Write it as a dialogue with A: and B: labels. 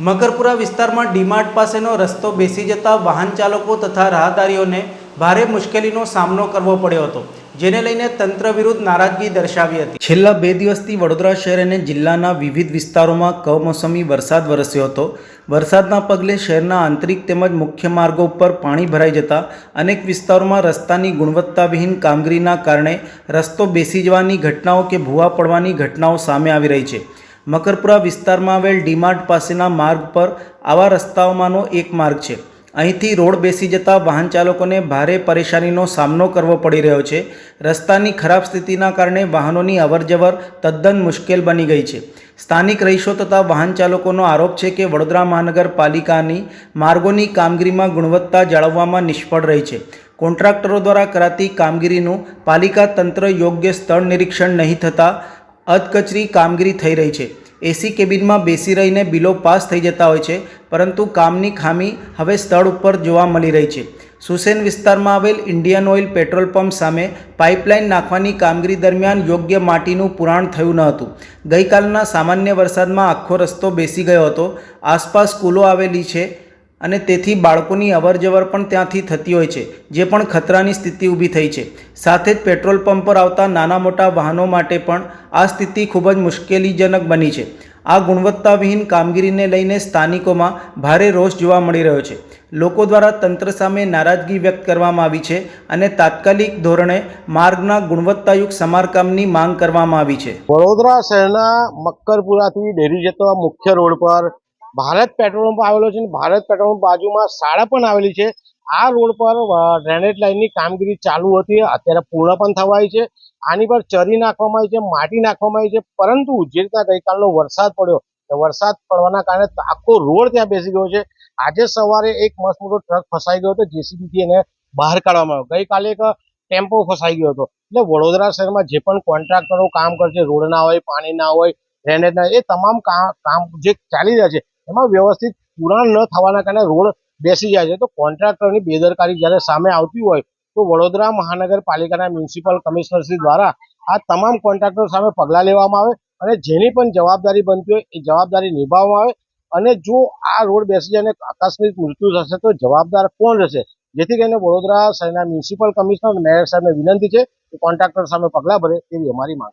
A: મકરપુરા વિસ્તારમાં ડીમાર્ટ પાસેનો રસ્તો બેસી જતા વાહન ચાલકો તથા રાહદારીઓને ભારે મુશ્કેલીનો સામનો કરવો પડ્યો હતો, જેને લઈને તંત્ર વિરુદ્ધ નારાજગી દર્શાવી હતી. છેલ્લા બે દિવસથી વડોદરા શહેર અને જિલ્લાના વિવિધ વિસ્તારોમાં કમોસમી વરસાદ વરસ્યો હતો. વરસાદના પગલે શહેરના આંતરિક તેમજ મુખ્ય માર્ગો ઉપર પાણી ભરાઈ જતા અનેક વિસ્તારોમાં રસ્તાની ગુણવત્તાવિહીન કામગીરીના કારણે રસ્તો બેસી જવાની ઘટનાઓ કે ભૂવા પડવાની ઘટનાઓ સામે આવી રહી છે. મકરપુરા વિસ્તારમાં આવેલ ડીમાર્ટ પાસેના માર્ગ પર આવા રસ્તાઓમાંનો એક માર્ગ છે. અહીંથી રોડ બેસી જતા વાહન ચાલકોને ભારે પરેશાનીનો સામનો કરવો પડી રહ્યો છે. રસ્તાની ખરાબ સ્થિતિના કારણે વાહનોની અવરજવર તદ્દન મુશ્કેલ બની ગઈ છે. સ્થાનિક રહીશો તથા વાહન ચાલકોનો આરોપ છે કે વડોદરા મહાનગરપાલિકાની માર્ગોની કામગીરીમાં ગુણવત્તા જાળવવામાં નિષ્ફળ રહી છે. કોન્ટ્રાક્ટરો દ્વારા કરાતી કામગીરીનું પાલિકા તંત્ર યોગ્ય સ્થળ નિરીક્ષણ નહીં થતાં અધકચરી કામગીરી થઈ રહી છે. એસી કેબિનમાં બેસી રહીને બિલો પાસ થઈ જતા હોય છે, પરંતુ કામની ખામી હવે સ્થળ ઉપર જોવા મળી રહી છે. સુસેન વિસ્તારમાં આવેલ ઇન્ડિયન ઓઇલ પેટ્રોલ પંપ સામે પાઇપલાઇન નાખવાની કામગીરી દરમિયાન યોગ્ય માટીનું પુરાણ થયું ન હતું. ગઈકાલના સામાન્ય વરસાદમાં આખો રસ્તો બેસી ગયો હતો. આસપાસ સ્કૂલો આવેલી છે અને તેથી બાળકોની અવરજવર પણ ત્યાંથી થતી હોય છે, જે પણ ખતરાની સ્થિતિ ઊભી થઈ છે. સાથે જ પેટ્રોલ પંપ પર આવતા નાના મોટા વાહનો માટે પણ આ સ્થિતિ ખૂબ જ મુશ્કેલીજનક બની છે. આ ગુણવત્તાવિહીન કામગીરીને લઈને સ્થાનિકોમાં ભારે રોષ જોવા મળી રહ્યો છે. લોકો દ્વારા તંત્ર સામે નારાજગી વ્યક્ત કરવામાં આવી છે અને તાત્કાલિક ધોરણે માર્ગના ગુણવત્તાયુક્ત સમારકામની માંગ કરવામાં આવી છે.
B: વડોદરા શહેરના મક્કરપુરાથી ડેરી જતા મુખ્ય રોડ પર ભારત પેટ્રોલ પંપ આવેલો છે ભારત પેટ્રોલ પંપ બાજુમાં શાળા પણ આવેલી છે. આ રોડ પર ડ્રેનેજ લાઇનની કામગીરી ચાલુ હતી. અત્યારે પૂર્ણ પણ થવાય છે. આની પર ચરી નાખવામાં આવી છે, માટી નાખવામાં આવી છે. પરંતુ જે રીતના ગઈકાલનો વરસાદ પડ્યો વરસાદ પડવાના કારણે આખો રોડ ત્યાં બેસી ગયો છે. આજે સવારે એક મસ્ત મોટો ટ્રક ફસાઈ ગયો હતો, જેસીબીથી એને બહાર કાઢવામાં આવ્યો. ગઈકાલે એક ટેમ્પો ફસાઈ ગયો હતો. એટલે વડોદરા શહેરમાં જે પણ કોન્ટ્રાક્ટરો કામ કરશે રોડના હોય, પાણી ના હોય ડ્રેનેજ ના એ તમામ કામ જે ચાલી રહ્યા છે એમાં વ્યવસ્થિત પુરાણ ન થવાના કારણે રોડ બેસી જાય છે. તો કોન્ટ્રાક્ટરની બેદરકારી જ્યારે સામે આવતી હોય, તો વડોદરા મહાનગરપાલિકાના મ્યુનિસિપલ કમિશનરશ્રી દ્વારા આ તમામ કોન્ટ્રાક્ટર સામે પગલાં લેવામાં આવે અને જેની પણ જવાબદારી બનતી હોય એ જવાબદારી નિભાવવામાં આવે. અને જો આ રોડ બેસી જાય આકસ્મિક મૃત્યુ થશે, તો જવાબદાર કોણ રહેશે? જેથી કરીને વડોદરા શહેરના મ્યુનિસિપલ કમિશનર, મેયર સાહેબને વિનંતી છે કે કોન્ટ્રાક્ટર સામે પગલાં ભરે તેવી અમારી માંગ